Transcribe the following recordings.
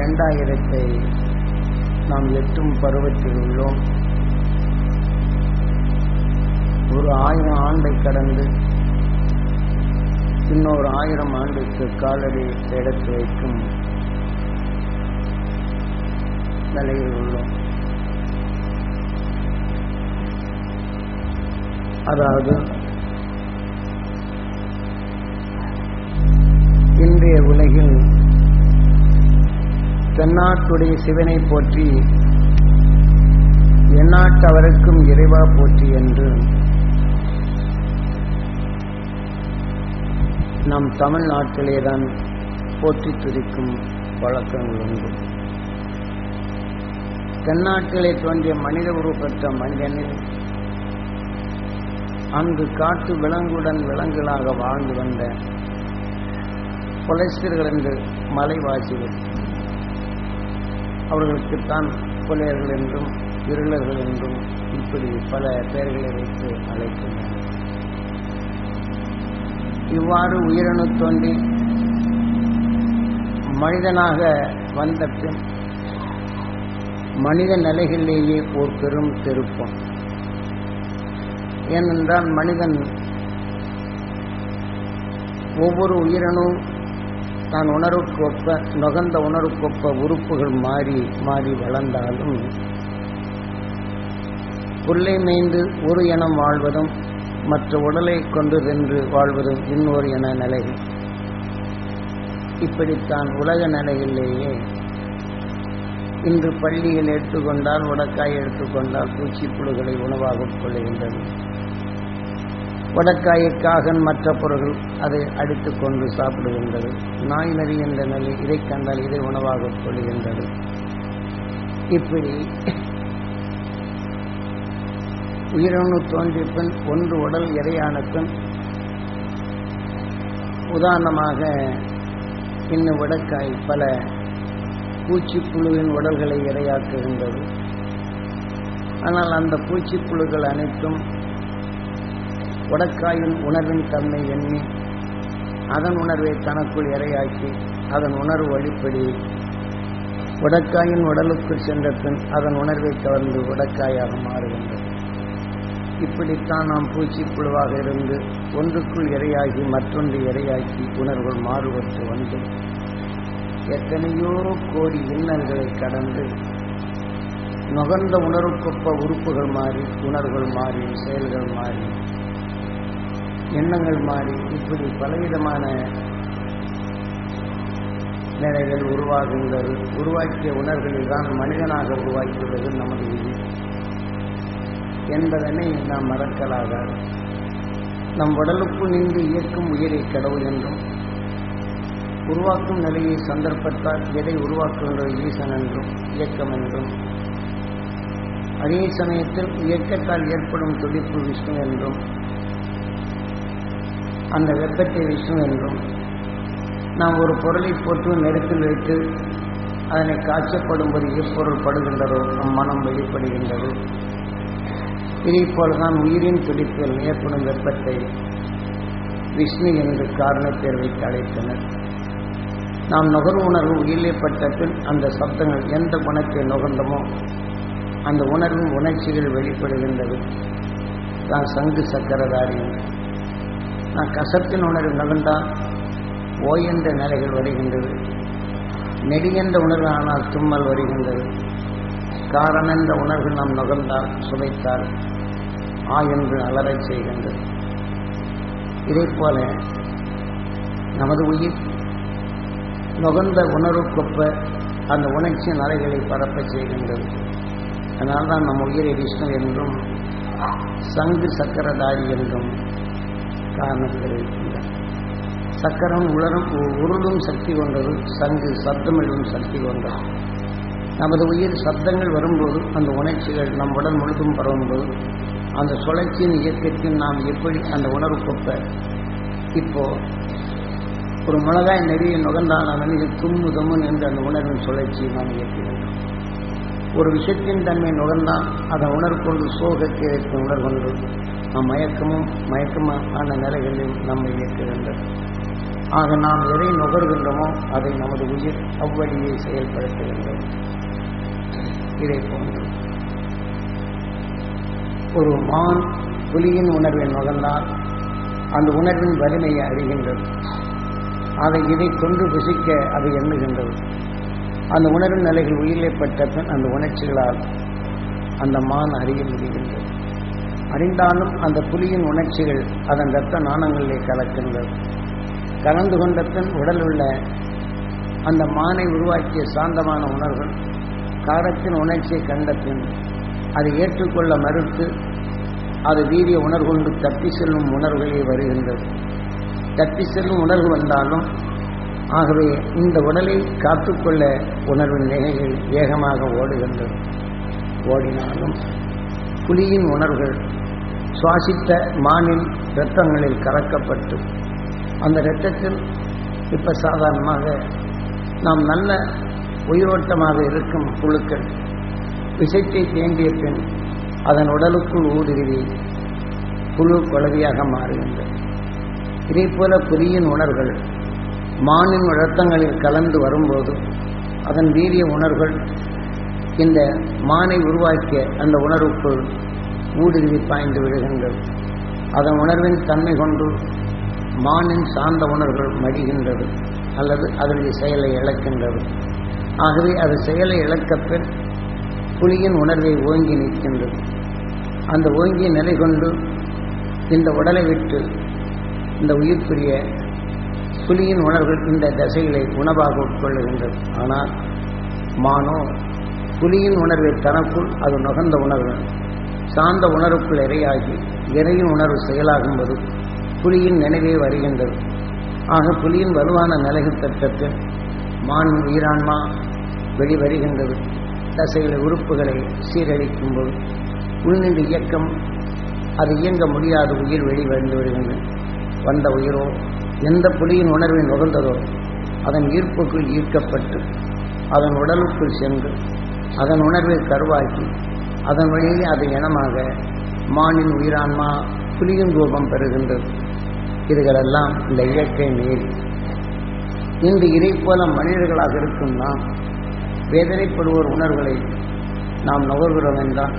இரண்டாயிரத்தை நாம் எட்டும் பருவத்தில் உள்ளோம். ஒரு ஆயிரம் ஆண்டை கடந்து இன்னொரு ஆயிரம் ஆண்டுக்கு காலடி எடுத்து வைக்கும் நிலையில் உள்ளோம். அதாவது இன்றைய உலகில் தென்னாட்டுடைய சிவனை போற்றி எந்நாட்டவருக்கும் இறைவா போற்றி என்று நம் தமிழ்நாட்டிலேதான் போற்றி துதிக்கும் வழக்கங்கள் உண்டு. தென்னாட்டிலே தோன்றிய மனித உருவப்பட்ட மனிதனில் அங்கு காட்டு விலங்குடன் விலங்குகளாக வாழ்ந்து வந்த புலைஸ்தர்கள் என்று மலைவாசிகள் அவர்களுக்குத்தான் புலையர்கள் என்றும் இருளர்கள் என்றும் இப்படி பல பெயர்களை வைத்து அழைக்கின்றனர். இவ்வாறு உயிரணு தோன்றி மனிதனாக வந்த பின் மனித நிலைகளிலேயே ஒரு பெரும் திருப்பம். ஏனென்றால் மனிதன் ஒவ்வொரு உயிரணும் தான் உணர்வுக்கொப்ப நுகர்ந்த உணர்வுக்கொப்ப உறுப்புகள் மாறி மாறி வளர்ந்தாலும் புல்லை மேய்ந்து ஒரு இனம் வாழ்வதும் மற்ற உடலை கொண்டு சென்று வாழ்வதும் இன்னொரு என நிலை. இப்படித்தான் உலக நிலையிலேயே இன்று பள்ளியில் எடுத்துக்கொண்டால் உடக்காய் எடுத்துக்கொண்டால் பூச்சிப்புழுகளை உணவாக கொள்ளுகின்றது உடக்காய்க்காக மற்ற பொருள்கள் அதை அடித்துக் கொண்டு சாப்பிடுகின்றது. நாய் நரி என்ற நிலை இதை கண்டால் இதை உணவாக கொள்கின்றது இப்படி உயிரணு தோன்றிய பின் ஒன்று உடல் இறையான பின் உதாரணமாக இன்னும் விடக்காய் பல பூச்சிப்புழுவின் உடல்களை இரையாக்குகின்றது. ஆனால் அந்த பூச்சிப்புழுக்கள் அனைத்தும் உடக்காயின் உணர்வின் தன்மை எண்ணி அதன் உணர்வை தனக்குள் இரையாக்கி அதன் உணர்வு வழிப்படி உடக்காயின் உடலுக்குள் சென்ற பின் அதன் உணர்வை கவர்ந்து உடக்காயாக மாறுகின்றது. இப்படித்தான் நாம் பூச்சிப்புழுவாக இருந்து ஒன்றுக்குள் இரையாகி மற்றொன்று இரையாக்கி உணர்வுகள் மாறுபட்டு வந்து எத்தனையோ கோடி இன்னல்களை கடந்து நுகர்ந்த உணர்வுக்கொப்ப உறுப்புகள் மாறி உணர்வுகள் மாறி செயல்கள் மாறி எண்ணங்கள் மாறி இப்படி பலவிதமான நிலைகள் உருவாகுங்கள். உருவாக்கிய உணர்வுகளில் தான் மனிதனாக உருவாக்கியுள்ளது நமது விதி என்பதனை நாம் மறக்கலாக. நம் உடலுக்குள் நின்று இயக்கும் உயிரை கடவுள் என்றும் உருவாக்கும் நிலையை சந்தர்ப்பத்தால் எதை உருவாக்குகின்ற ஈசன் என்றும் இயக்கம் என்றும் அதே சமயத்தில் இயக்கத்தால் ஏற்படும் துடிப்பு விஷ்ணு என்றும் அந்த வெப்பத்தை விஷ்ணு என்றும் நாம் ஒரு பொருளை போட்டு நெருப்பில் வைத்து அதனை காய்ச்சப்படும்போது எப்பொருள் படுகின்றதோ நம் மனம் வெளிப்படுகின்றது. இதே போலதான் உயிரின் துடிப்பில் ஏற்படும் வெப்பத்தை விஷ்ணு என்று காரணத்தை வைத்து அழைத்தனர். நாம் நுகர்வு உணர்வு உயிரிழப்பட்ட பின் அந்த சப்தங்கள் எந்த குணத்தை நுகர்ந்தமோ அந்த உணர்வின் உணர்ச்சிகள் வெளிப்படுகின்றது. நான் சங்கு சக்கரதாரி. நான் கசப்பின் உணர்வு நகர்ந்தால் ஓய்கின்ற நிலைகள் வருகின்றது. நெடியென்ற உணர்வு ஆனால் தும்மல் வருகின்றது. காரணம் என்ற உணர்வு நாம் நுகர்ந்தால் சுவைத்தால் ஆ என்று அலறச் செய்கின்றது. இதை போல நமது உயிர் நுகர்ந்த உணர்வுக்கொப்ப அந்த உணர்ச்சியின் அலைகளை பரப்பச் செய்கின்றது. அதனால் தான் நம் உயிரை விஷ்ணு என்றும் சங்கு சக்கரதாரி என்றும் காரணத்தில் இருக்கின்றன சக்கரம் உலரும் உருளும் சக்தி கொண்டது சங்கு சப்தமிடும் சக்தி கொண்டது. நமது உயிர் சப்தங்கள் வரும்போது அந்த உணர்ச்சிகள் நம் உடல் முழுதும் பரவும்போது அந்த சுழற்சியின் இயக்கத்தில் நாம் எப்படி அந்த உணர்வு கொப்ப இப்போ ஒரு மிளகாய் நெறியை நுகர்ந்தால் அவனுக்கு தும்மு தம்முன் அந்த உணர்வின் சுழற்சியை நாம் இயக்குகின்றோம் ஒரு விஷயத்தின் தன்மை நுகர்ந்தால் அதை உணர்கொண்டு சோகத்தை உணர் மயக்கமும் மயக்கமான நிலைகளில் நம்மை இயக்குகின்றது ஆக நாம் எதை நுகர்கின்றோமோ அதை நமது உயிர் அவ்வழியை செயல்படுத்துகின்றது. இதை போன்று. ஒரு மான் புலியின் உணர்வை நுகர்ந்தால் அந்த உணர்வின் வலிமையை அறிகின்றது. அதை இதை கொண்டு புசிக்க அது எண்ணுகின்றது. அந்த உணர்வின் நிலைகள் உயிரிழப்பட்ட பின் அந்த உணர்ச்சிகளால் அந்த மான் அறிய முடியும் அறிந்தாலும் அந்த புலியின் உணர்ச்சிகள் அதன் இரத்த நாணங்களிலே கலக்கின்றது. கலந்து கொண்ட பின் உடல் உள்ள அந்த மானை உருவாக்கிய சாந்தமான உணர்வுகள் காரத்தின் உணர்ச்சியை கண்ட பின் அதை ஏற்றுக்கொள்ள மறுத்து அது வீரிய உணர்கொண்டு தப்பி செல்லும் உணர்வுகளே வருகின்றது. தப்பி செல்லும் உணர்வு வந்தாலும் ஆகவே இந்த உடலை காத்துக்கொள்ள உணர்வின் நிலைகள் வேகமாக ஓடுகின்றது. ஓடினாலும் புலியின் உணர்வுகள் சுவாசித்த மானின் இரத்தங்களில் கலக்கப்பட்டு அந்த இரத்தத்தில் இப்போ சாதாரணமாக நாம் நல்ல உயிரோட்டமாக இருக்கும் புழுக்கள் விஷத்தை தேண்டிய பின் அதன் உடலுக்குள் ஊடுருவி புழு குழவியாக மாறுகின்றது இதே போல புலியின் உணர்வுகள் மானின் இரத்தங்களில் கலந்து வரும்போது அதன் வீரிய உணர்வுகள் இந்த மானை உருவாக்கிய அந்த உணர்வுக்குள் ஊடுருவி பாய்ந்து விடுகின்றது அதன் உணர்வின் தன்மை கொண்டு மானின் சார்ந்த உணர்வுகள் மடிகின்றது அல்லது அதனுடைய செயலை இழக்கின்றது. ஆகவே அது செயலை இழக்க புலியின் உணர்வை ஓங்கி நிற்கின்றது. அந்த ஓங்கிய நிலை கொண்டு இந்த உடலை விட்டு இந்த உயிர்க்குரிய புலியின் உணர்வுகள் இந்த தசைகளை உணவாக உட்கொள்ளுகின்றது ஆனால் மானோ புலியின் உணர்வை தனக்குள் அது நுகர்ந்த உணர்வு. சார்ந்த உணர்வுக்குள் இரையாகி இறையின் உணர்வு செயலாகும்போது புலியின் நினைவே வருகின்றது. ஆக புலியின் வலுவான நிலைகள் தட்டத்தில் மான் உயிரான்மா வெளிவருகின்றது. தசைகளை உறுப்புகளை சீரழிக்கும் போது உள்நின்று இயக்கம் அது இயங்க முடியாத உயிர் வெளிவந்து வருகின்றது வந்த உயிரோ எந்த புலியின் உணர்வை நுகர்ந்ததோ அதன் ஈர்ப்புக்குள் ஈர்க்கப்பட்டு அதன் உடலுக்குள் சென்று அதன் உணர்வை கருவாக்கி அதன் வழியிலே அது இனமாக மானின் உயிரான்மா புலியின் ரூபம் பெறுகின்றது. இதுகளெல்லாம் இந்த இயற்கை நீர் இன்று இதை போல மனிதர்களாக இருக்கும் நாம் வேதனைப்படுவோர் உணர்வுகளை நாம் நுகர்கிறோம் என்றால்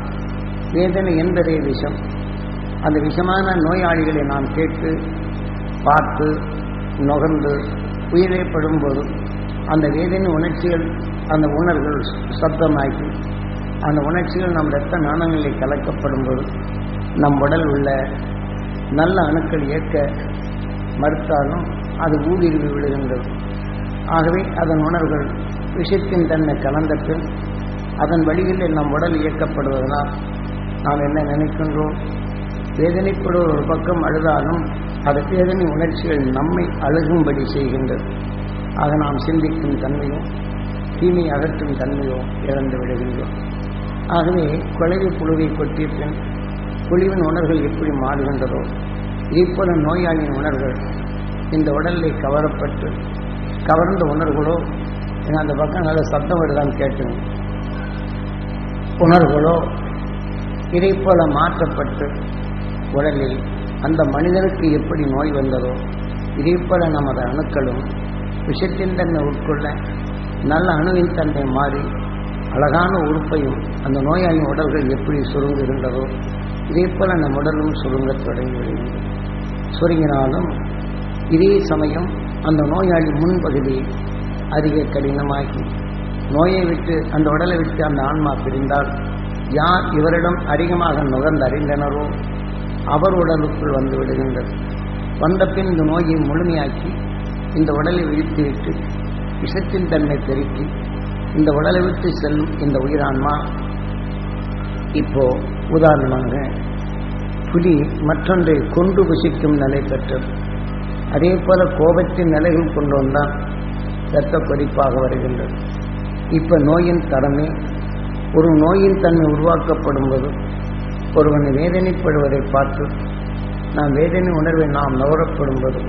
வேதனை என்பதே விஷம். அந்த விஷமான நோயாளிகளை நாம் கேட்டு பார்த்து நுகர்ந்து உயிரிழப்படும் போது அந்த வேதனை உணர்ச்சிகள் அந்த உணர்வுகள் சப்தமாக்கி அந்த உணர்ச்சிகள் நம் இரத்த நாணங்களில் கலக்கப்படும் போது நம் உடல் உள்ள நல்ல அணுக்கள் இயக்க மறுத்தாலும் அது ஊடுருவி விழுகின்றது. ஆகவே அதன் உணர்வுகள் விஷத்தின் தன்மை கலந்த பின் அதன் வழிகளில் நம் உடல் இயக்கப்படுவதனால் நாம் என்ன நினைக்கின்றோம்? வேதனைப்படுவர் ஒரு பக்கம் அழுதாலும் அது வேதனை உணர்ச்சிகள் நம்மை அழுகும்படி செய்கின்றது. ஆக நாம் சிந்திக்கும் தன்மையும் தீமை அகற்றும் தன்மையோ இழந்து விடுகின்றோம். ஆகவே குழவி புழுவை கொட்டிய பின் புலிவின் உணர்வுகள் எப்படி மாறுகின்றதோ இதேபோல நோயாளியின் உணர்வுகள் இந்த உடலில் கவரப்பட்டு கவர்ந்த உணர்வுகளோ அந்த பக்கம் நல்ல சத்தம் வருதான்னு கேட்டுங்க உணர்வுகளோ இதை போல மாற்றப்பட்டு உடலில் அந்த மனிதனுக்கு எப்படி நோய் வந்ததோ இதே போல நமது அணுக்களும் விஷத்தின் தன்மை உட்கொள்ள நல்ல அணுவின் தன்மை மாறி அழகான உறுப்பையும் அந்த நோயாளியின் உடல்கள் எப்படி சுருங்குகின்றதோ இதே போல் அந்த உடலும் சுருங்க தொடங்கி சுருங்கினாலும் இதே சமயம் அந்த நோயாளி முன்பகுதி அதிக கடினமாகி நோயை விட்டு அந்த உடலை விட்டு அந்த ஆன்மா பிரிந்தால் யார் இவரிடம் அதிகமாக நுகர்ந்தறிந்தனரோ அவர் உடலுக்குள் வந்து விடுகின்றது. வந்த பின் இந்த நோயை முழுமையாக்கி இந்த உடலை விழித்துவிட்டு விஷத்தின் தன்மை பெருக்கி இந்த உடலை விட்டு செல்லும் இந்த உயிரான்மா. இப்போ உதாரணமாக புலி மற்றொன்றை கொண்டு புசிக்கும் நிலை பெற்றது. அதே போல கோபத்தின் நிலைகள் கொண்டு வந்தால் இரத்த கொதிப்பாக வருகின்றது. இப்போ நோயின் தரமே ஒரு நோயின் தன்மை உருவாக்கப்படும் போது ஒருவன் வேதனைப்படுவதை பார்த்து நாம் வேதனை உணர்வை நாம் நவரப்படும் போது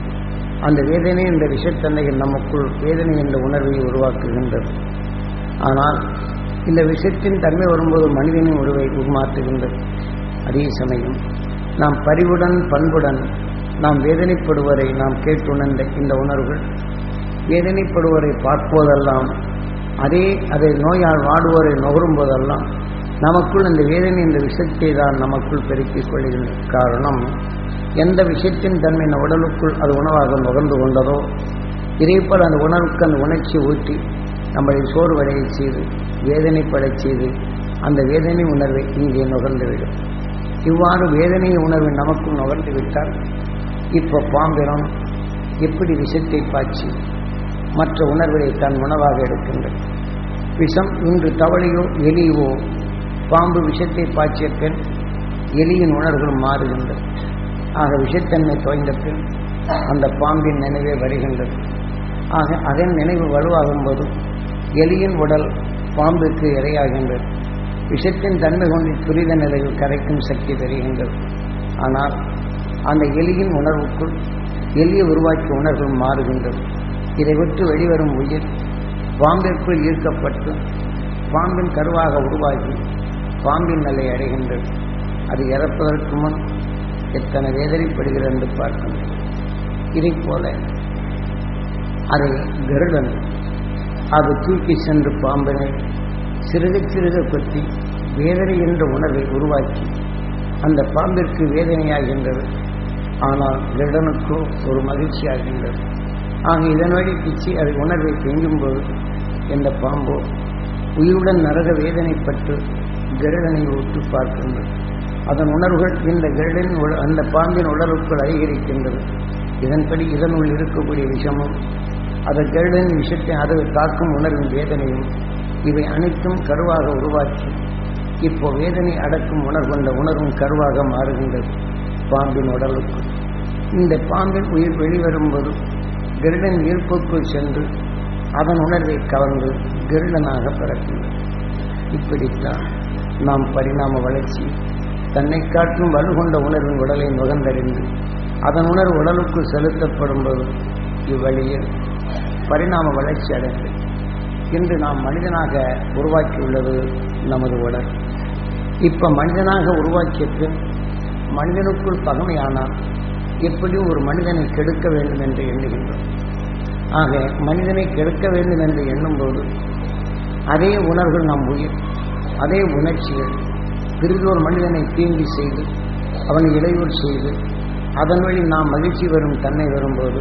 அந்த வேதனை என்ற விஷத்தன்மைகள் நமக்குள் வேதனை என்ற உணர்வை உருவாக்குகின்றது. ஆனால் இந்த விஷத்தின் தன்மை வரும்போது மனிதனின் உருவை உருமாற்றுகின்றது அதே சமயம் நாம் பரிவுடன் பண்புடன் நாம் வேதனைப்படுவரை நாம் கேட்டுணர்ந்த இந்த உணர்வுகள் வேதனைப்படுவரை பார்ப்போதெல்லாம் அதே அதை நோயால் வாடுவோரை நுகரும் போதெல்லாம் நமக்குள் இந்த வேதனை இந்த விஷத்தை தான் நமக்குள் பெருக்கிக் கொள்கின்ற காரணம். எந்த விஷயத்தின் தன்மை இந்த உடலுக்குள் அது உணவாக நுகர்ந்து கொண்டதோ இதேபோல் அந்த உணர்வுக்கு அந்த உணர்ச்சி ஊட்டி நம்மளை சோர்வடையச் செய்து வேதனைப்படச் செய்து அந்த வேதனை உணர்வை இங்கே நுகர்ந்துவிடும். இவ்வாறு வேதனை உணர்வு நமக்கும் நுகர்ந்து விட்டால் இப்போ பாம்பிரம் எப்படி விஷத்தை பாய்ச்சி மற்ற உணர்வுகளை தன் உணவாக எடுக்கின்றது? விஷம் இன்று தவளையோ எலியோ பாம்பு விஷத்தை பாய்ச்சிய பின் எலியின் உணர்வுகள் மாறுகின்றது. ஆக விஷத்தன்மை தோய்ந்த பின் அந்த பாம்பின் நினைவே வருகின்றது. ஆக அதன் நினைவு வலுவாகும் போதும் எலியின் உடல் பாம்புக்கு இரையாகின்றது. விஷத்தின் தன்மை கொண்டு துரித நிலையில் கரைக்கும் சக்தி பெறுகின்றது. ஆனால் அந்த எலியின் உணர்வுக்குள் எலியை உருவாக்கிய உணர்வுகள் மாறுகின்றது. இதை விட்டு வெளிவரும் உயிர் பாம்பிற்குள் ஈர்க்கப்பட்டு பாம்பின் கருவாக உருவாகி பாம்பின் நிலை அடைகின்றது. அது இறப்பதற்கு முன் எத்தனை வேதனைப்படுகிறது என்று பார்க்கின்றோம். இதை போல அதை கருடன் அது தூக்கி சென்று பாம்பினை சிறுக சிறுக கொத்தி வேதனை என்ற உணர்வை உருவாக்கி அந்த பாம்பிற்கு வேதனையாகின்றது. ஆனால் கருடனுக்கோ ஒரு மகிழ்ச்சியாகின்றது. ஆக இதன் வழி பிச்சு அது உணர்வை பெய்யும்போது இந்த பாம்போ உயிருடன் நரக வேதனைப்பட்டு கருடனை ஒட்டு பார்க்கின்றது. அதன் உணர்வுகள் இந்த கருடன் அந்த பாம்பின் உடலுக்குள் அதிகரிக்கின்றது. இதன்படி இதனுள் இருக்கக்கூடிய விஷமும் அதை கருடனின் விஷத்தை அதை தாக்கும் உணர்வின் வேதனையும் இவை அனைத்தும் கருவாக உருவாக்கி இப்போ வேதனை அடக்கும் உணர்கொண்ட உணர்வும் கருவாக மாறுகின்றது பாம்பின் உடலுக்கு. இந்த பாம்பின் உயிர் வெளிவரும்போது கருடன் ஈர்ப்புக்குள் சென்று அதன் உணர்வை கவர்ந்து கருடனாக பிறக்கின்றது. இப்படித்தான் நாம் பரிணாம வளர்ச்சி தன்னை காட்டும் வலுகொண்ட உணர்வின் உடலை நுகர்ந்தறிந்து அதன் உணர்வு உடலுக்குள் செலுத்தப்படும் போது இவ்வழியில் பரிணாம வளர்ச்சி அடைந்தது இன்று நாம் மனிதனாக உருவாக்கியுள்ளது நமது உடல். இப்போ மனிதனாக உருவாக்கிய பின் மனிதனுக்குள் பகமையானால் எப்படி ஒரு மனிதனை கெடுக்க வேண்டும் என்று எண்ணுகின்றோம். ஆக மனிதனை கெடுக்க வேண்டும் என்று எண்ணும்போது அதே உணர்வுகள் நம் உயிர் அதே உணர்ச்சிகள் பிறிதோர் மனிதனை தீங்கி செய்து அவனை இடையூறு செய்து அதன் வழி நாம் மகிழ்ச்சி வரும் தன்னை வரும்போது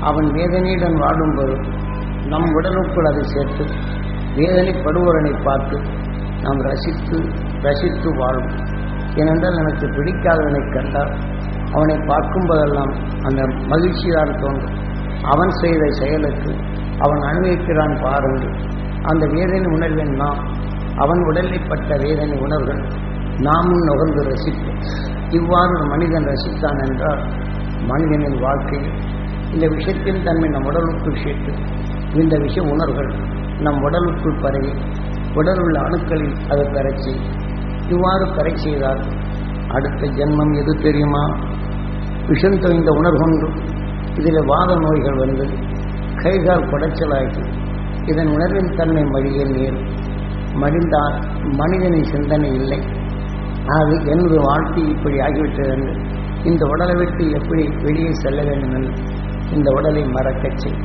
அவன் வேதனையுடன் வாடும்போது நம் உடலுக்குள் அதை சேர்த்து வேதனைப்படுவோரனை பார்த்து நாம் ரசித்து ரசித்து வாழும். ஏனென்றால் எனக்கு பிடிக்காதவனை கண்டால் அவனை பார்க்கும்போதெல்லாம் அந்த மகிழ்ச்சிதான் தோன்றும். அவன் செய்த செயலுக்கு அவன் அனுபவிக்கிறான் பாருங்கள். அந்த வேதனை உணர்வின் நாம். அவன் உடலில் பட்ட வேதனை உணர்வுகள் நாமும் நுகர்ந்து ரசிப்போம். இவ்வாறு மனிதன் ரசித்தான் என்றால் மனிதனின் வாழ்க்கையில் இந்த விஷயத்தின் தன்மை நம் உடலுக்குள் சேர்த்து இந்த விஷய உணர்வுகள் நம் உடலுக்குள் பரவி உடல் உள்ள அணுக்களில் அதை பெறச் இவ்வாறு பெறச் செய்தால் அடுத்த ஜென்மம் எது தெரியுமா? விஷம் தொய்ந்த உணர்வொன்று இதில் வாத நோய்கள் வந்து கைகால் குடைச்சலாகி இதன் உணர்வின் தன்மை மடிய நீர். மடிந்தால் மனிதனின் சிந்தனை இல்லை. அது எனது வாழ்க்கை இப்படி ஆகிவிட்டது என்று இந்த உடலை விட்டு எப்படி வெளியே செல்ல வேண்டும் என்று இந்த உடலை மறக்கச் செய்.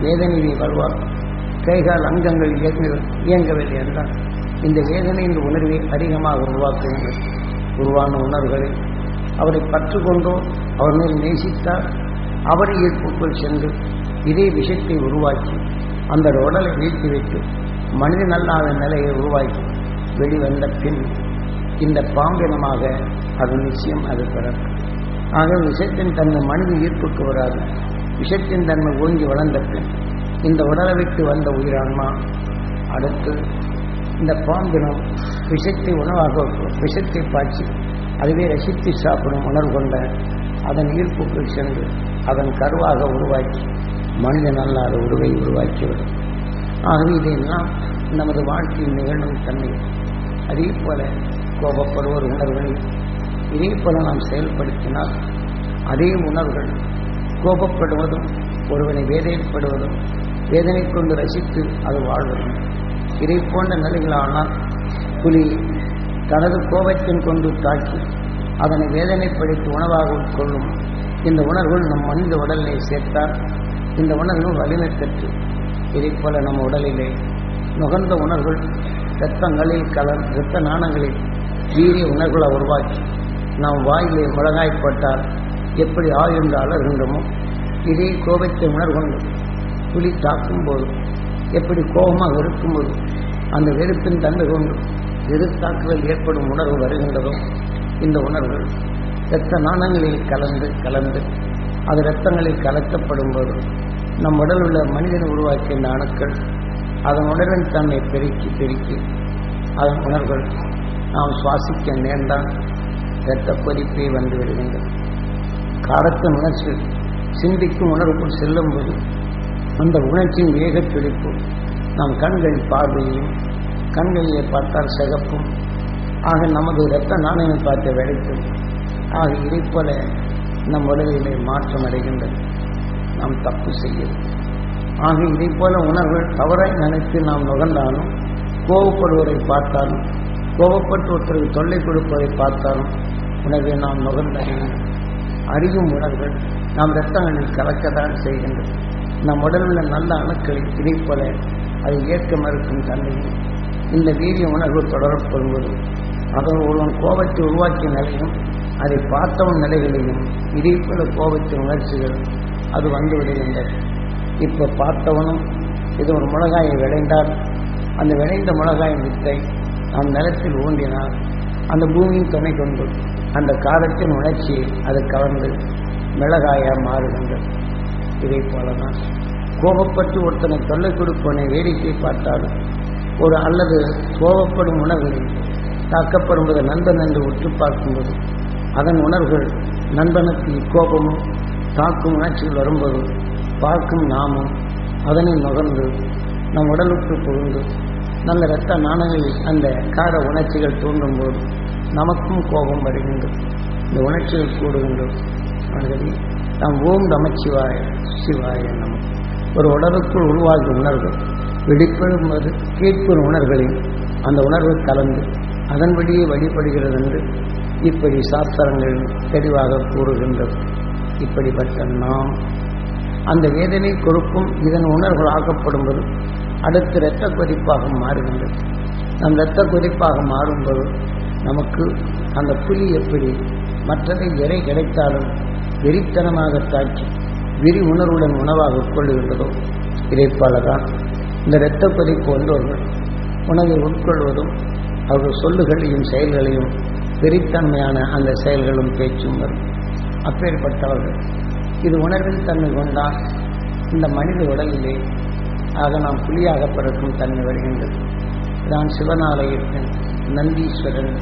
வேதனையை வருவார். கைகால் அங்கங்கள் இயங்க இயங்கவில்லை என்றால் இந்த வேதனை இந்த உணர்வை அதிகமாக உருவாக்குங்கள் உருவான உணர்வுகளை அவரை பற்றுக்கொண்டோ அவர் மேல் நேசித்தால் அவர் ஈர்ப்புக்குள் சென்று இதே விஷயத்தை உருவாக்கி அந்த உடலை வீழ்த்திவிட்டு மனிதன் அல்லாத நிலையை உருவாக்கி வெளிவந்த பின் இந்த பாம்பினமாக அது நிச்சயம் அது பிறக்கும். ஆக விஷயத்தின் தன்னை மனித ஈர்ப்புக்கு வராது. விஷத்தின் தன்மை ஓங்கி வளர்ந்த பின் இந்த உடலை விட்டு வந்த உயிரான்மா. அடுத்து இந்த பாம்பினம் விஷத்தை உணவாக விஷத்தை பாய்ச்சி அதுவே ரசித்து சாப்பிடும் உணர்வு கொண்ட அதன் ஈர்ப்புக்குள் சென்று அதன் கருவாக உருவாக்கி மனிதன் அல்லாத உருவை உருவாக்கிவிடும் ஆகவே இதையெல்லாம் நமது வாழ்க்கையில் நிகழும் தன்மை. அதே போல கோபப்படுவோர் உணர்வுகளை இதே போல நாம் செயல்படுத்தினால் அதே உணர்வுகள் கோபப்படுவதும் ஒருவனை வேதனைப்படுவதும் வேதனை கொண்டு ரசித்து அது வாழ்வதும். இதை போன்ற நிலைகளானால் புலி தனது கோபத்தின் கொண்டு தாக்கி அதனை வேதனைப்படுத்தி உணவாக உட்கொள்ளும் இந்த உணர்வுகள் நம் மனித உடலை சேர்த்தால் இந்த உணர்வு வலிமை பெற்று இதைப் போல நம் உடலிலே நுகர்ந்த உணர்வுகள் இரத்தங்களில் கலர் இரத்த நாணங்களில் வீரிய உணர்வுகளை உருவாக்கி நாம் வாயிலே மிளகாய் போட்டால் எப்படி ஆயுண்டு அலர்கின்றமோ இதே கோபத்தை உணர்கொண்டு புலி தாக்கும்போது எப்படி கோபமாக இருக்கும்போது அந்த வெறுப்பின் தன்மை கொண்டு எதிர்த்தாக்குதல் ஏற்படும் உணர்வு வருகின்றதோ இந்த உணர்வுகள் இரத்த நாணங்களில் கலந்து கலந்து அது இரத்தங்களில் கலக்கப்படும் போது நம் உடல் உள்ள மனிதன் உருவாக்கிய இந்த அணுக்கள் அதன் உணர்வின் தன்னை பெருக்கி பெருக்கி அதன் உணர்வுகள் நாம் சுவாசிக்க நேர்ந்தால் இரத்த கொதிப்பே வந்து விடுகின்றது. காரத்தின் உணர்ச்சி சிந்திக்கும் உணர்வுக்குள் செல்லும்போது அந்த உணர்ச்சியின் வேகத் துடிப்பு நம் கண்கள் பார்வையும் கண்களிலே பார்த்தால் சிகப்பும். ஆக நமது இரத்த நாணயம் பார்த்த வெடிக்கும் ஆக இதைப்போல நம் உலகிலே மாற்றம் அடைகின்றது. நாம் தப்பு செய்யும் ஆக இதை போல உணர்வுகள் தவறை நினைத்து நாம் நுகர்ந்தாலும் கோபப்படுவதை பார்த்தாலும் கோபப்பட்டு ஒருத்தருக்கு தொல்லை கொடுப்பதை பார்த்தாலும் உணவை நாம் நுகர்ந்தறியும் அறியும் உணர்வுகள் நாம் இரத்தங்களில் கலக்கத்தான் செய்கின்றது. நம் உடலில் உள்ள நல்ல அணுக்களை இணைப்பல அதை ஏற்க மறுக்கும் தன்மையும் இந்த வீரிய உணர்வு தொடரப்படுவது அதன் ஒருவன் கோபத்தை உருவாக்கிய நிலையும் அதை பார்த்தவன் நிலைகளையும் இதே போல கோபத்தின் உணர்ச்சிகள் அது வந்து விடுகின்றது இப்போ பார்த்தவனும் இது ஒரு மிளகாயை விளைந்தால் அந்த விளைந்த மிளகாயின் வித்தை நம் நிலத்தில் ஊண்டினால் அந்த பூமியின் துணை கொண்டு அந்த காலத்தின் உணர்ச்சியை அது கலந்து மிளகாயாக மாறுகின்றது. இதை போலதான். கோபப்பட்டு ஒருத்தனை தொல்லை கொடுப்பவனை வேடிக்கை பார்த்தாலும் ஒரு அல்லது கோபப்படும் உணர்வுகளில் தாக்கப்படும்போது நண்பன் என்று உற்று பார்க்கும்போது அதன் உணர்வுகள் நண்பனுக்கு கோபமும் தாக்கும் உணர்ச்சிகள் வரும்போது பார்க்கும் நாமும் அதனை நுகர்ந்து நம் உடலுக்கு புகுந்து நல்ல இரத்த நாணங்களில் அந்த கார உணர்ச்சிகள் தூண்டும் போது நமக்கும் கோபம் வருகின்றது. இந்த உணர்ச்சிகள் கூடுகின்றது ஆகவே நாம் ஓம் நமச்சிவாய சிவாய நம. ஒரு உடலுக்குள் உருவாகிய உணர்வு வெளிப்படும்போது கேட்கும் உணர்களின் அந்த உணர்வு கலந்து அதன்படியே வழிபடுகிறது என்று இப்படி சாஸ்திரங்கள் தெளிவாக கூறுகின்றது இப்படிப்பட்ட நாம் அந்த வேதனை கொடுக்கும் இதன் உணர்வுகள் ஆக்கப்படும்போது அடுத்து இரத்த கொதிப்பாக மாறுகின்றது. நம் இரத்த கொதிப்பாக மாறும்போது நமக்கு அந்த புலி எப்படி மற்றதை எரை கிடைத்தாலும் வெறித்தனமாக தாக்கி விரி உணர்வுடன் உணவாக உட்கொள்கின்றதோ இதை போலதான் இந்த இரத்த கொதிப்பு வந்தவர்கள் உணவை உட்கொள்வதும் அவர்கள் சொல்லுகளையும் செயல்களையும் வெறித்தன்மையான அந்த செயல்களும் பேச்சும் வரும். அப்பேற்பட்டவர்கள் இது உணர்வின் தன்மை கொண்டால் இந்த மனித உடலிலே ஆக நாம் புலியாக பிறக்கும் தன்மை வருகின்றது. நான் சிவனாலயத்தின் நந்தீஸ்வரன்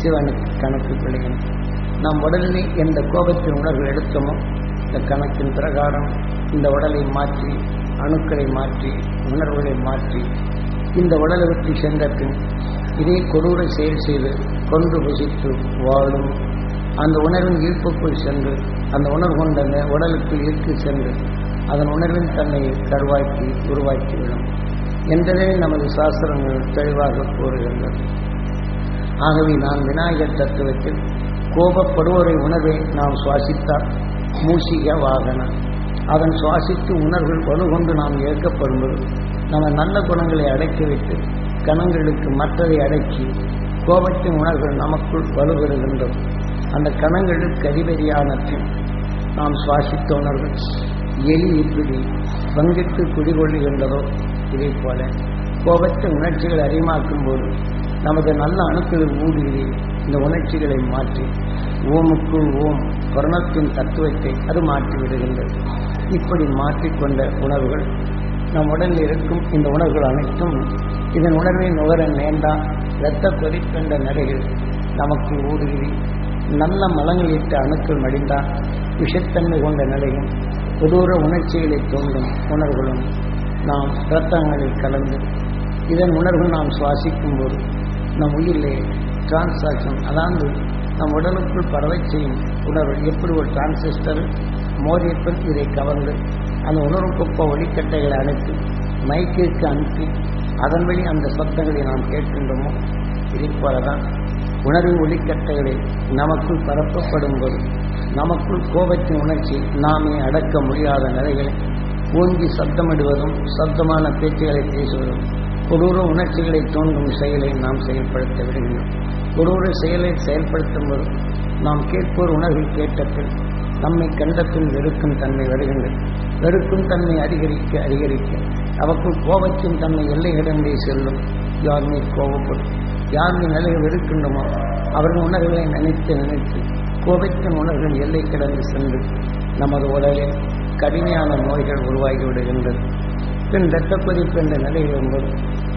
சிவனுக்கு கணக்கு பிள்ளைகளுக்கு நம் உடலிலே எந்த கோபத்தின் உணர்வு எடுத்தோமோ இந்த கணக்கின் பிரகாரம் இந்த உடலை மாற்றி அணுக்களை மாற்றி உணர்வுகளை மாற்றி இந்த உடலை விட்டு சென்ற பின் இதே கொடூர செயல் செய்து கொண்டு புசித்து வாழும். அந்த உணர்வின் ஈர்ப்புக்குள் சென்று அந்த உணர்வு கொண்ட அந்த உடலுக்கு ஈர்த்து சென்று அதன் உணர்வின் தன்மையை கருவாக்கி உருவாக்கிவிடும் என்றதே நமது சாஸ்திரங்கள் தெளிவாக கூறுகின்றன. ஆகவே நான் விநாயகர் தத்துவத்தில் கோபப்படுவோரை உணர்வை நாம் சுவாசித்தால் மூசிக வாகன. அதன் சுவாசித்து உணர்வுகள் வலுகொண்டு நாம் இயக்கப்படும்போது நம்ம நல்ல குணங்களை அடக்கி வைத்து கணங்களுக்கு மற்றதை அடக்கி கோபத்தின் உணர்வுகள் நமக்குள் வலுப்பெறுகின்றது அந்த கணங்களுக்கு அதிபதியான நாம் சுவாசித்த உணர்வுகள் எலி இப்படி பங்கிட்டு குடிகொள்ளுகின்றதோ இதை போல கோபத்தை உணர்ச்சிகள் அறிமாக்கும் போது நமது நல்ல அணுக்கள் ஊடுருவி இந்த உணர்ச்சிகளை மாற்றி ஓமுக்கு ஓம் கருணத்தின் தத்துவத்தை அது மாற்றி விடுகின்றது. இப்படி மாற்றிக்கொண்ட உணர்வுகள் நம் உடலில் இருக்கும் இந்த உணர்வுகள் அனைத்தும் இதன் உணர்வை நுகர நேர்ந்தா இரத்த கொதிக்கின்ற நிலைகள் நமக்கு ஊடுருவி நல்ல மலங்களிட்ட அணுக்கள் மடிந்தால் விஷத்தன்மை கொண்ட நிலையும் கொடூர உணர்ச்சிகளை தோன்றும் உணர்வுகளும் நாம் இரத்தங்களில் கலந்து இதன் உணர்வு நாம் சுவாசிக்கும் போது நம் உயிரிலே டிரான்சாக்ஷன் அதாவது நம் உடலுக்குள் பரவச் செய்யும் உணர்வு எப்படி ஒரு டிரான்சிஸ்டர் மோதியப்பன் இதை கவர்ந்து அந்த உணர்வுக்கொப்ப ஒளிக்கட்டைகளை அனுப்பி மைக்கிற்கு அனுப்பி அதன் வழி அந்த சத்தங்களை நாம் கேட்கின்றோமோ? இதை போலதான் உணர்வு ஒளிக்கட்டைகளை நமக்குள் பரப்பப்படும் போது நமக்குள் கோபத்தின் உணர்ச்சி நாமே அடக்க முடியாத நிலைகளை ஓங்கி சத்தமிடுவதும் சத்தமான பேச்சுகளை பேசுவதும் ஒரு உணர்ச்சிகளை தோன்றும் செயலை நாம் செயல்படுத்த விடுகிறோம் ஒரு ஒரு செயலை செயல்படுத்தும் போது நாம் கேட்போர் உணர்வு கேட்டது நம்மை கண்ட வெறுக்கும் தன்மை வருகின்றது. வெறுக்கும் தன்மை அதிகரிக்க அதிகரிக்க அவக்குள் கோபத்தின் தன்மை எல்லை கடந்தே செல்லும். யார் மீது கோபப்படும். யார் மீது நிலையை வெறுக்கின்றமோ அவர்கள் உணர்வுகளை நினைத்து நினைத்து கோபத்தின் உணர்வுகள் எல்லை கடந்து சென்று நமது உடலில் கடுமையான நோய்கள் உருவாகி விடுகின்றது. பின் இரத்த கொதிப்பு என்ற நிலை வரும்போது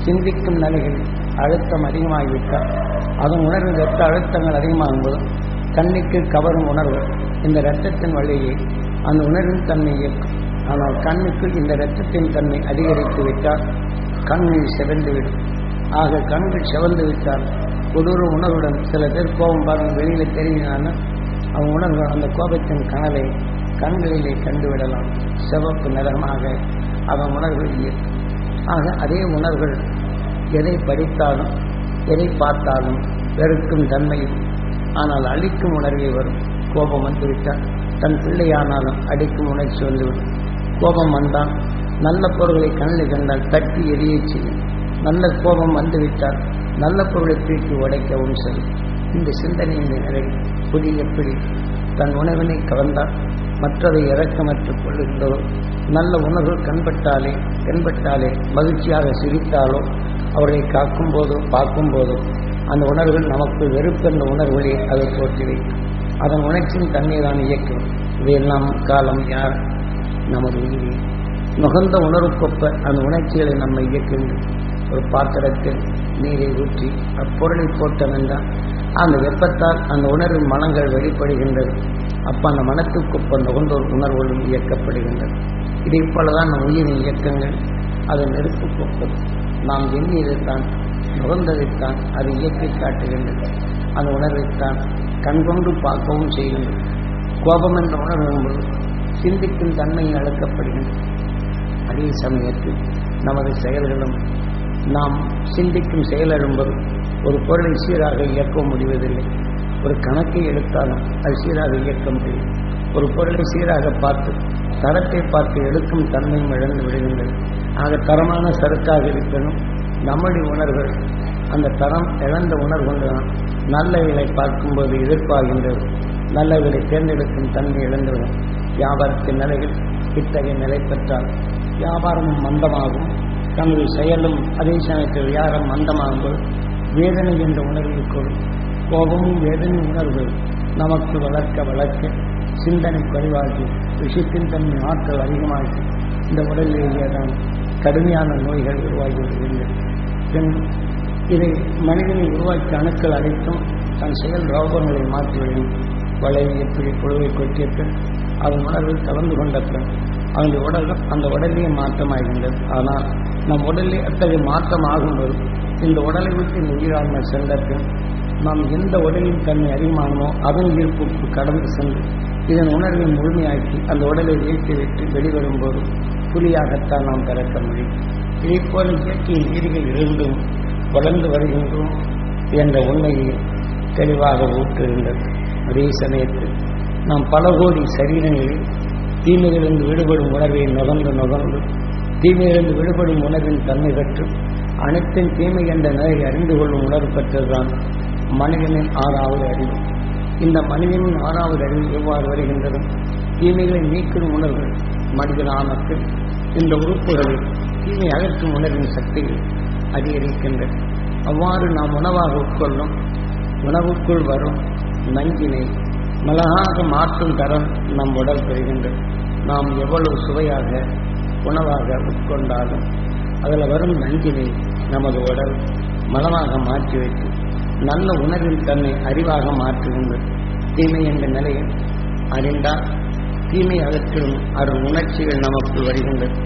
சிந்திக்கும் நிலைகள் அழுத்தம் அதிகமாகிவிட்டால் அதன் உணர்வு ரத்த அழுத்தங்கள் அதிகமாகும் போது கண்ணுக்கு கவரும் உணர்வு இந்த இரத்தத்தின் வழியே அந்த உணர்வின் தன்மை இயக்கும். ஆனால் கண்ணுக்கு இந்த இரத்தத்தின் தன்மை அதிகரித்து விட்டால் கண்ணில் சிவந்துவிடும். ஆக கண்கள் சிவந்து விட்டால் கொடூர உணர்வுடன் சில பேர் கோபம் பாருங்கள் வெளியில் தெரிவினாலும் அவன் உணர்வு அந்த கோபத்தின் கனவை கண்களிலே கண்டுவிடலாம். சிவப்பு நிறமாக அவன் உணர்வு இயக்கும். ஆக அதே உணர்வுகள் எதை படித்தாலும் எதை பார்த்தாலும் வெறுக்கும் தன்மையும் ஆனால் அழிக்கும் உணர்வை வரும். கோபம் வந்துவிட்டால் தன் பிள்ளையானாலும் அடிக்கும் உணர்ச்சி வந்துவிடும். கோபம் வந்தால் நல்ல பொருள்களை கண்ணில் கண்டால் தட்டி எரிய செய்யும். நல்ல கோபம் வந்துவிட்டால் நல்ல பொருளை தூக்கி உடைக்கவும் சரி இந்த சிந்தனை இந்த நிலை புதி எப்படி தன் உணவினை கவர்ந்தால் மற்றதை இறக்கமற்றுக் கொள்ளுகின்றதோ நல்ல உணர்வு கண்பட்டாலே கண்பட்டாலே மகிழ்ச்சியாக சிரித்தாலோ அவர்களை காக்கும் போதோ பார்க்கும் போதும் அந்த உணர்வுகள் நமக்கு வெறுப்பென்ற உணர்வுகளை அதை தோற்றி வைக்கும் அதன் உணர்ச்சியின் தன்மை தான் இயக்கும். இதையெல்லாம் காலம் யார்? நமது உயிரி. நுகர்ந்த உணர்வுக்கொப்ப அந்த உணர்ச்சிகளை நம்ம இயக்குகின்றது ஒரு பாத்திரத்தில் நீரை ஊற்றி அப்பொருளை போட்டவென்றால் அந்த வெப்பத்தால் அந்த உணர்வின் மனங்கள் வெளிப்படுகின்றது. அப்போ அந்த மனத்துக்கொப்ப நுகர்ந்த ஒரு உணர்வுகளும் இயக்கப்படுகின்றது இதை போலதான் நம் உயிரின் இயக்கங்கள். அது நெருப்புக்கொப்பது நாம் எண்ணியதைத்தான் நுகர்ந்ததைத்தான் அது இயக்கி காட்டுகின்றது. அந்த உணர்வைத்தான் கண்கொண்டு பார்க்கவும் செய்கின்றது. கோபம் என்ற உணர்வு சிந்திக்கும் தன்மையில் அழைக்கப்படுகின்றது அதே சமயத்தில் நமது செயல்களும் நாம் சிந்திக்கும் செயல் ஒரு பொருளை சீராக இயக்க முடிவதில்லை. ஒரு கணக்கை எடுத்தாலும் அது சீராக இயக்க முடியும். ஒரு பொருளை சீராக பார்த்து தரத்தை பார்த்து எடுக்கும் தன்மையும் இழந்து விடுகின்றது. ஆக தரமான சரக்காக இருக்கணும். நம்முடைய உணர்வுகள் அந்த தரம் இழந்த உணர்வு கொண்டுதான் நல்லவைகளை பார்க்கும்போது எதிர்ப்பாகின்றது நல்லவைகளை தேர்ந்தெடுக்கும் தன்மை இழந்தது. வியாபாரத்தின் நிலையில் இத்தகைய நிலை பெற்றால் வியாபாரமும் மந்தமாகும். தமது செயலும் அதே சமயத்தில் வியாபாரம் மந்தமாகும்போது வேதனை என்ற உணர்வு கொள்ளும் கோபமும் வேதனை உணர்வு நமக்கு வளர்க்க வளர்க்க சிந்தனை குறைவாகி விஷயத்தின் தன்மை ஆற்றல் அதிகமாகி இந்த உடலிலேயே தான் கடுமையான நோய்கள் உருவாகி வருகின்றன பின் இதை மனிதனை உருவாக்கிய அணுக்கள் அனைத்தும் தன் செயல் ரோகங்களை மாற்றிவிடும். வலை எப்படி குழுவை கொட்டிய பின் அதன் உணர்வில் கலந்து கொண்ட பின் அந்த உடல் அந்த உடலே மாற்றமாகின்றது. ஆனால் நம் உடலே அத்தகைய மாற்றம் ஆகும்போது இந்த உடலை விட்டு இந்த உயிராண்மை சென்ற பின் நாம் எந்த உடலின் தன்மை அறிமானமோ அதன் ஈர்ப்புக்கு கடந்து சென்று இதன் உணர்வை முழுமையாக்கி அந்த உடலை இயக்கி விட்டு வெளிவரும்போது புலியாகத்தான் நாம் பிறக்க முடியும். இதை போல இயற்கையின் வீதிகள் இருந்தும் வளர்ந்து வருகின்றோம் என்ற உண்மையை தெளிவாக ஊற்றுகின்றது அதே சமயத்தில் நாம் பல கோடி சரீரங்களில் தீமையிலிருந்து விடுபடும் உணர்வை நுகர்ந்து நுகர்ந்து தீமையிலிருந்து விடுபடும் உணர்வின் தன்மை பெற்று அனைத்தின் தீமை என்ற நிலையை அறிந்து கொள்ளும் உணர்வு பெற்றதுதான் மனிதனின் ஆறாவது அறிவு. இந்த மனிதனின் ஆறாவது அறிவு எவ்வாறு வருகின்றது? தீமைகளை நீக்கிடும் உணர்வு மனிதன் மனிதனானக்கு இந்த உறுப்புகள் தீமை அகற்றும் உணர்வின் சக்தி அதிகரிக்கின்றது அவ்வாறு நாம் உணவாக உட்கொள்ளும் உணவுக்குள் வரும் நஞ்சினை மிளகாக மாற்றும் தரம் நம் உடல் பெறுகின்றது. நாம் எவ்வளவு சுவையாக உணவாக உட்கொண்டாலும் அதில் வரும் நஞ்சினை நமது உடல் மலமாக மாற்றி வைத்து நல்ல உணர்வின் தன்னை அறிவாக மாற்றுகின்றது. தீமை என்ற நிலையை அறிந்தால் தீமை அகற்றும் அருள் உணர்ச்சிகள் நமக்குள் வருகின்றது